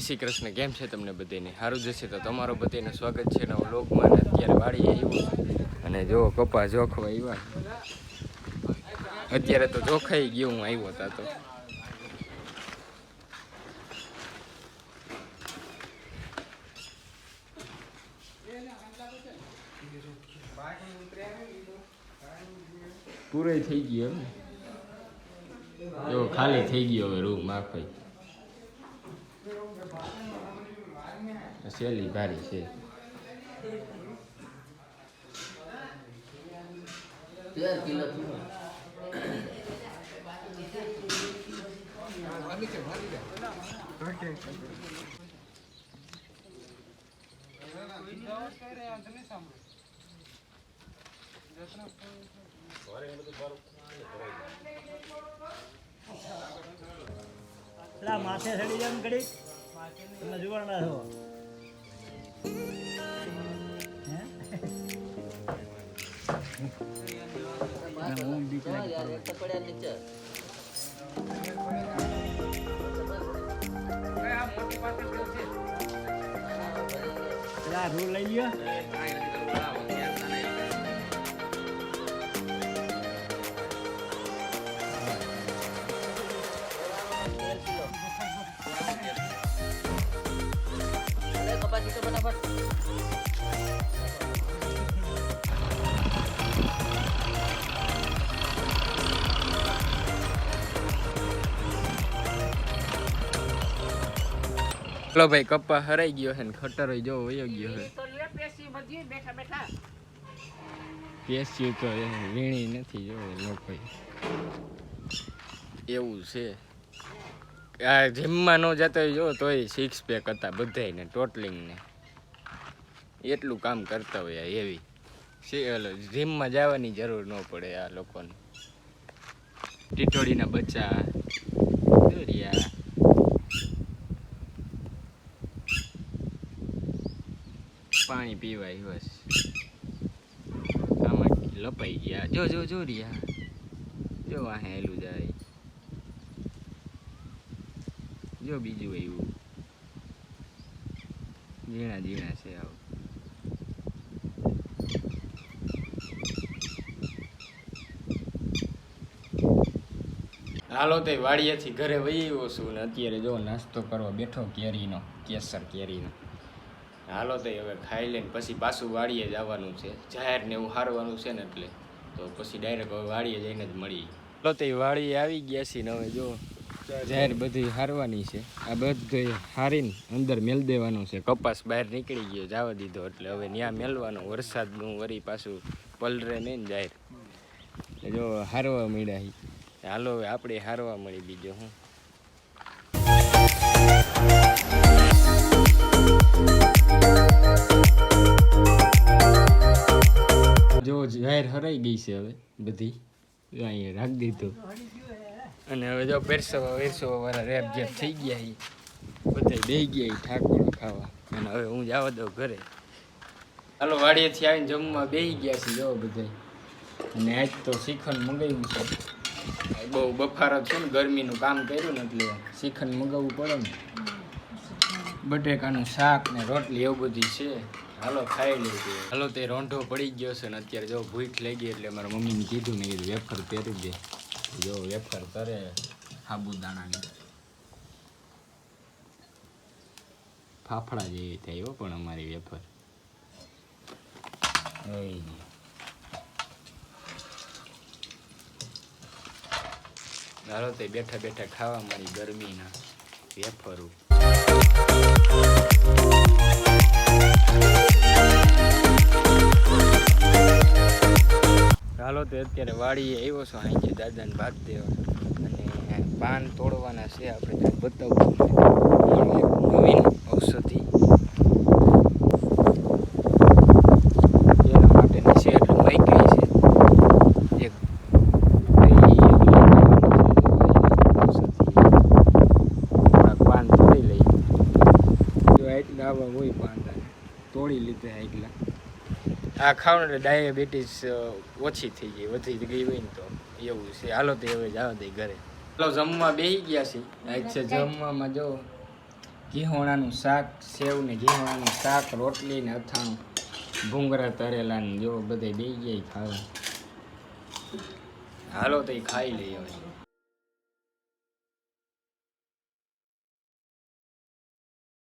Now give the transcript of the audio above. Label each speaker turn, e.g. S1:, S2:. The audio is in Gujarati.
S1: શ્રી કૃષ્ણ, કેમ છે તમને બધાને સારું જશે તો તમારો બધાને સ્વાગત છે નવો લોકમાં અત્યારે વાડી આવ્યું અને જો કપા જોખવા આવ્યા. અત્યારે તો જોખાઈ ગયો હું આવ્યો હતા તો. પૂરે થઈ ગયો એમ જો ખાલી થઈ ગયો હવે રૂમ આખો સહેલી ભારી છે
S2: તેર કિલો
S3: માથે ચડી જાય ઘડી તમે જુવાના છો હે? હું બીક લાગે
S2: યાર એક તો પડ્યા નીચે
S3: પેલા રૂ લઈ લ્યો
S2: અરે
S1: ચલો ભાઈ, કપ્પા હરાઈ ગયો છે ને ખટરો જો વયો ગયો છે. પેસ્યું તો વીણી નથી જો લોકો એવું છે. આ જીમમાં ન જતો જો, તોય સિક્સ પેક હતા બધાયને ટોટલિંગને એટલું કામ કરતા હોય એવી જીમમાં જવાની જરૂર ન પડે આ લોકોને. ટીટોડીના બચ્ચા, દોરિયા. પાણી પીવાય બસ. આમાં લપાઈ ગયા. જો જો જો, રિયા. જો, આ હેલું જાય. જો બીજું એવું. ઝીણા ઝીણા છે આવું. હાલો તે વાડિયાથી ઘરે વહી છું ને અત્યારે જો નાસ્તો કરવા બેઠો કેરીનો, કેસર કેરીનો. હાલો તે હવે ખાઈ લઈને પછી પાછું વાડીએ જવાનું છે. જાહેર ને એવું હારવાનું છે ને એટલે. તો પછી ડાયરેક્ટ હવે વાડીએ જઈને જ મળી હાલો તે વાડીએ આવી ગયા છીએ ને હવે જો જાહેર બધી હારવાની છે. આ બધું હારીને અંદર મેલ દેવાનું છે. કપાસ બહાર નીકળી ગયો, જવા દીધો. એટલે હવે ત્યાં મેલવાનો વરસાદનું વરી પાછું પલરે નહીં જાહેર. જો હારવા મળ્યા હાલો હવે આપણે હારવા મળી બીજો હું. જો જાહેર હરાઈ ગઈ છે હવે બધી. જો અહીંયા રાખી દીધું. અને હવે જો પેરસો વેરસો વાળા રેપ જેપ થઈ ગયા એ બધા બે ગયા એ ઠાકોર ખાવા. અને હવે હું જવા દઉં ઘરે. હાલો, વાડીએથી આવીને જમવા બેસી ગયા છે, જો બધા અને આજ તો શ્રીખંડ મંગાવ્યું છે. બહુ બફારો છે ને, ગરમીનું કામ કર્યું ને એટલે શ્રીખંડ મંગાવવું પડે ને. બટેકાનું શાક ને રોટલી એવું બધી છે. હાલો, ખાઈ લેજો. હાલો, તે રોંઢો પડી ગયો છે ને, અત્યારે જો ભૂખ ગઈ એટલે મારા મમ્મીને કીધું ને કીધું વેફર પહેરી દે. જો વેફર કરે સાબુદાણાની. ફાફડા જેવી થઈ હો પણ અમારી વેફર. ધારો તે બેઠા બેઠા ખાવા મારી ગરમીના વેફરું. હાલો, તો અત્યારે વાડીએ આવ્યો છો. અહીંથી દાદાને ભાત દેવા. અને પાન તોડવાના છે. આપણે બતાવવું નવીન ઔષધિ. એના માટેની છે એટલે છે. એક પાન તોડી લઈ. જો આવા હોય પાન, તોડી લીધા એટલા. આ ખાવ ડાયાબિટીસ ઓછી થઈ ગઈ, વધી ગઈ હોય ને તો. એવું છે. હાલો તો એવું જ આવે ઘરે. હાલો, જમવા બેસી ગયા છે. આજ જમવામાં જો ઘીહોણાનું શાક સેવ ને ઘીહોણાનું શાક, રોટલી ને અથાણું ભૂંગરા તરેલા ને જો બધે બેસી ગયા ખાવા. હાલો તો એ ખાઈ લઈએ હવે.